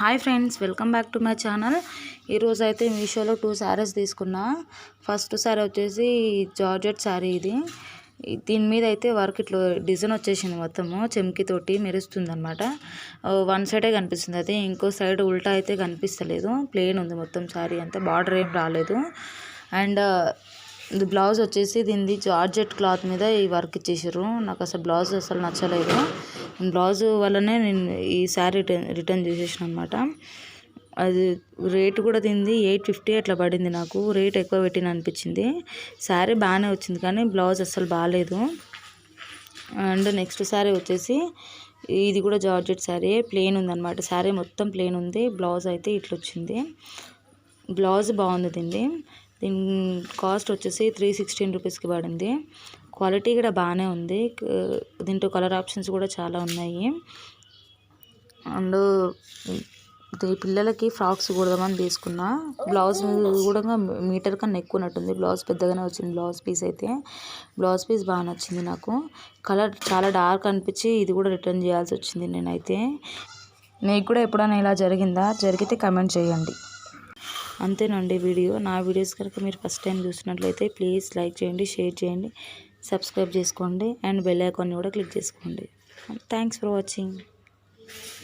Hi friends welcome back to my channel. ఈరోజు అయితే మీషోలో టూ శారీస్ తీసుకున్నా. ఫస్ట్ శారీ వచ్చేసి జార్జెట్ శారీ ఇది. దీని మీద అయితే వర్క్ ఇట్లా డిజైన్ వచ్చేసింది మొత్తము చెమ్కితోటి మెరుస్తుంది అనమాట వన్ సైడే కనిపిస్తుంది అది ఇంకో సైడ్ ఉల్టా అయితే కనిపిస్తలేదు. ప్లెయిన్ ఉంది మొత్తం శారీ అంతా బార్డర్ ఏం రాలేదు. అండ్ ఇది బ్లౌజ్ వచ్చేసి దీనిది జార్జెట్ క్లాత్ మీద ఈ వర్క్ ఇచ్చేసారు నాకు అసలు బ్లౌజ్ అసలు నచ్చలేదు. బ్లౌజ్ వల్లనే నేను ఈ శారీ రిటర్న్ రిటర్న్ చేసేసాను అనమాట అది రేట్ కూడా దీనిది ఎయిట్ ఫిఫ్టీ అట్లా పడింది నాకు. రేట్ ఎక్కువ పెట్టిన అనిపించింది. శారీ బాగానే వచ్చింది కానీ బ్లౌజ్ అస్సలు బాగాలేదు. అండ్ నెక్స్ట్ శారీ వచ్చేసి ఇది కూడా జార్జెట్ శారీ ప్లెయిన్ ఉందన్నమాట. శారీ మొత్తం ప్లెయిన్ ఉంది. బ్లౌజ్ అయితే ఇట్లా వచ్చింది. బ్లౌజ్ బాగుంది దీన్ని దీని కాస్ట్ వచ్చేసి త్రీ సిక్స్టీన్ రూపీస్కి పడింది. క్వాలిటీ కూడా బాగానే ఉంది. దీంట్లో కలర్ ఆప్షన్స్ కూడా చాలా ఉన్నాయి. అండ్ పిల్లలకి ఫ్రాక్స్ కుడదామని తీసుకున్నా. బ్లౌజ్ కూడా మీటర్ కన్నా ఎక్కువ ఉన్నట్టుంది. బ్లౌజ్ పెద్దగానే వచ్చింది. బ్లౌజ్ పీస్ అయితే బ్లౌజ్ పీస్ బాగా నచ్చింది నాకు. కలర్ చాలా డార్క్ అనిపించి ఇది కూడా రిటర్న్ చేయాల్సి వచ్చింది నేనైతే. నీకు కూడా ఎప్పుడైనా ఇలా జరిగిందా? జరిగితే కమెంట్ చేయండి. అంతేనండి వీడియో. నా వీడియోస్ కనుక మీరు ఫస్ట్ టైం చూసినట్లయితే ప్లీజ్ లైక్ చేయండి షేర్ చేయండి సబ్స్క్రైబ్ చేసుకోండి అండ్ బెల్ ఐకాన్ని కూడా క్లిక్ చేసుకోండి. Thanks for watching.